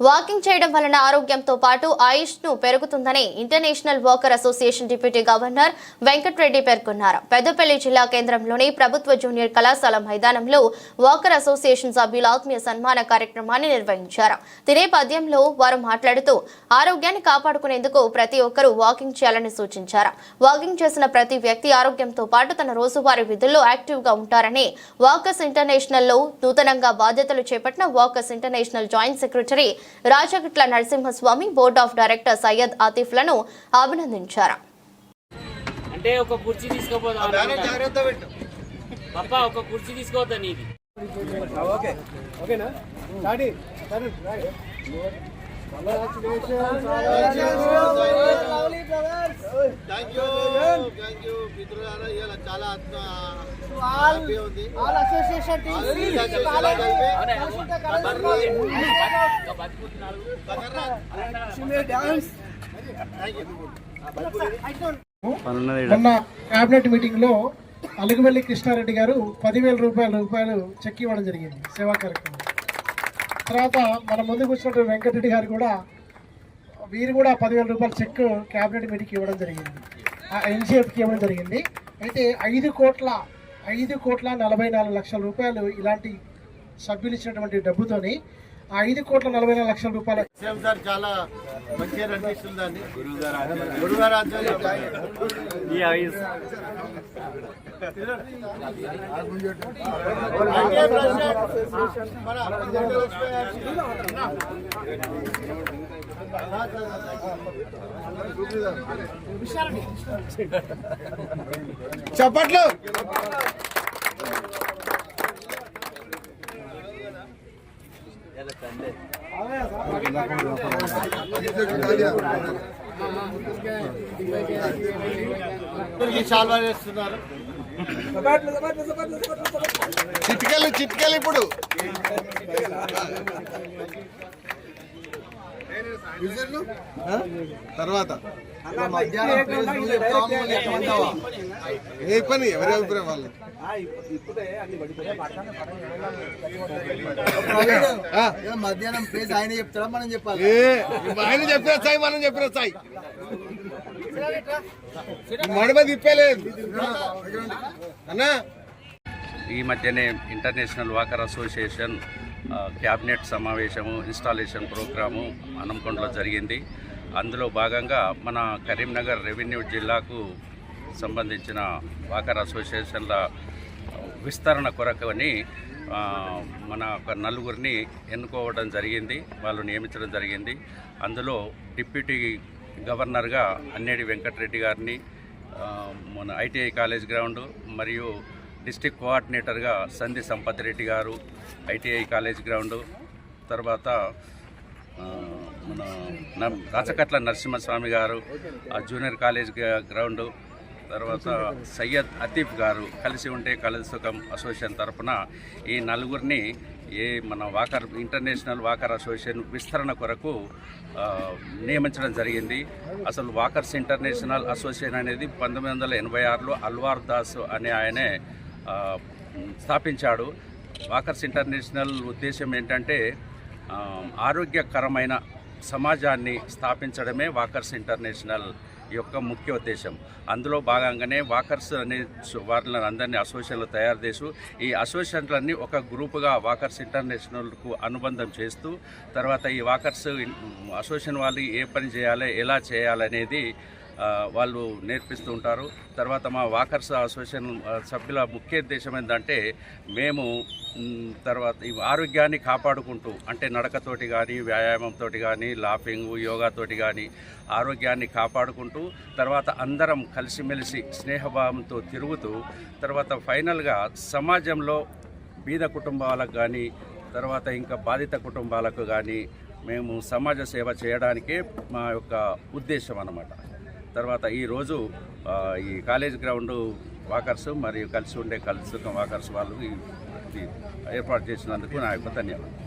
Walking చేయడం వలన ఆరోగ్యంతో పాటు ఆయుష్ను పెరుగుతుందని international walker association deputy governor Venkatreddy పేర్కొన్నారు. పెద్దపల్లి జిల్లా కేంద్రంలోని ప్రభుత్వ జూనియర్ కళాశాల మైదానంలో వాకర్ అసోసియేషన్ సభ్యుల ఆత్మీయ సన్మాన కార్యక్రమాన్ని నిర్వహించారు. తినే పద్యంలో వారు మాట్లాడుతూ ఆరోగ్యాన్ని కాపాడుకునేందుకు ప్రతి ఒక్కరూ వాకింగ్ చేయాలని సూచించారు. వాకింగ్ చేసిన ప్రతి వ్యక్తి ఆరోగ్యంతో పాటు తన రోజువారీ విధుల్లో యాక్టివ్గా ఉంటారని వాకర్స్ ఇంటర్నేషనల్లో నూతనంగా బాధ్యతలు చేపట్టిన walkers international joint secretary Rajagitla Narasimhaswamy board of director Syed ఆతిఫ్లను అభినందించారు. అంటే ఒక కుర్చీ తీసుకోపోదా జాగ్రత్త పెట్టు. పప్ప ఒక కుర్చీ తీసుకోవద్దా నీది. ఓకే. ఓకేనా? Start start thank you thank you మిత్రులారా ఇవాళ చాలా ఆత్మ హ్యాపీ ఉంది మొన్న క్యాబినెట్ మీటింగ్లో అలుగువెల్లి కృష్ణారెడ్డి గారు పదివేల రూపాయల రూపాయలు చెక్ ఇవ్వడం జరిగింది. సేవా కార్యక్రమం. తర్వాత మన ముందు కూర్చున్నటువంటి వెంకటరెడ్డి గారు కూడా వీరు కూడా పదివేల రూపాయల చెక్ క్యాబినెట్ మీటింగ్కి ఇవ్వడం జరిగింది. ఆ ఎన్జిఎఫ్కి ఇవ్వడం జరిగింది. అయితే ఐదు కోట్ల ఐదు కోట్ల నలభై నాలుగు లక్షల రూపాయలు ఇలాంటి సభ్యులు ఇచ్చినటువంటి డబ్బుతోని ఆ ఐదు కోట్ల నలభై నాలుగు లక్షల రూపాయల సేమ్ సార్ చాలా మంచిగా అనిపిస్తుంది అండి. గురుగారు చప్పట్లు ఈ శాల్వా వేస్తున్నారు చిట్కలు చిట్కలు ఇప్పుడు? తర్వాత ఏ పని ఎవరి అభిప్రాయం వాళ్ళు. మధ్యాహ్నం ప్లేస్ ఆయన చెప్తారా మనం చెప్పాలి? ఏ ఆయన చెప్పిన సాయి మనం చెప్పిన సాయి మడమ తిప్పలేదు. అన్నా. ఈ మధ్యనే ఇంటర్నేషనల్ వాకర్ అసోసియేషన్ క్యాబినెట్ సమావేశము ఇన్స్టాలేషన్ ప్రోగ్రాము హనంకొండలో జరిగింది. అందులో భాగంగా మన కరీంనగర్ రెవెన్యూ జిల్లాకు సంబంధించిన వాకర్ అసోసియేషన్ల విస్తరణ కొరకని మన ఒక నలుగురిని ఎన్నుకోవడం జరిగింది వాళ్ళు నియమించడం జరిగింది. అందులో డిప్యూటీ గవర్నర్గా అన్నేడి వెంకటరెడ్డి గారిని మన ఐటీఐ కాలేజ్ గ్రౌండ్ మరియు డిస్టిక్ కోఆర్డినేటర్గా సంధి సంపత్ రెడ్డి గారు ఐటీఐ కాలేజ్ గ్రౌండ్ తర్వాత మన రాచకట్ల నరసింహస్వామి గారు ఆ జూనియర్ కాలేజ్ గ్రౌండ్ తర్వాత సయ్యద్ అతీఫ్ గారు కలిసి ఉంటే కలిసి సుఖం అసోసియేషన్ తరఫున ఈ నలుగురిని ఏ మన వాకర్ ఇంటర్నేషనల్ వాకర్ అసోసియేషన్ విస్తరణ కొరకు నియమించడం జరిగింది. అసలు వాకర్స్ ఇంటర్నేషనల్ అసోసియేషన్ అనేది పంతొమ్మిది వందల ఎనభై ఆరులో అల్వార్ దాస్ అనే ఆయనే స్థాపించాడు. వాకర్స్ ఇంటర్నేషనల్ ఉద్దేశం ఏంటంటే ఆరోగ్యకరమైన సమాజాన్ని స్థాపించడమే వాకర్స్ ఇంటర్నేషనల్ యొక్క ముఖ్య ఉద్దేశం. అందులో భాగంగానే వాకర్స్ అనే వాళ్ళని అందరినీ అసోసియేషన్లు తయారు చేస్తూ ఈ అసోసియేషన్లన్నీ ఒక గ్రూపుగా వాకర్స్ ఇంటర్నేషనల్కు అనుబంధం చేస్తూ తర్వాత ఈ వాకర్స్ అసోసియేషన్ వాళ్ళు ఏ పని చేయాలి ఎలా చేయాలనేది వాళ్ళు నేర్పిస్తూ ఉంటారు. తర్వాత మా వాకర్స్ అసోసియేషన్ సభ్యుల ముఖ్య ఉద్దేశం ఏంటంటే మేము తర్వాత ఈ ఆరోగ్యాన్ని కాపాడుకుంటూ అంటే నడకతోటి కానీ వ్యాయామంతో కానీ లాఫింగ్ యోగాతోటి కానీ ఆరోగ్యాన్ని కాపాడుకుంటూ తర్వాత అందరం కలిసిమెలిసి స్నేహభావంతో తిరుగుతూ తర్వాత ఫైనల్గా సమాజంలో బీద కుటుంబాలకు కానీ తర్వాత ఇంకా బాధిత కుటుంబాలకు కానీ మేము సమాజ సేవ చేయడానికే మా యొక్క ఉద్దేశం అన్నమాట. తర్వాత ఈరోజు ఈ కాలేజ్ గ్రౌండ్ వాకర్స్ మరియు కలిసి ఉండే కలిసి వాకర్స్ వాళ్ళు ఏర్పాటు చేసినందుకు నా యొక్క ధన్యవాదాలు.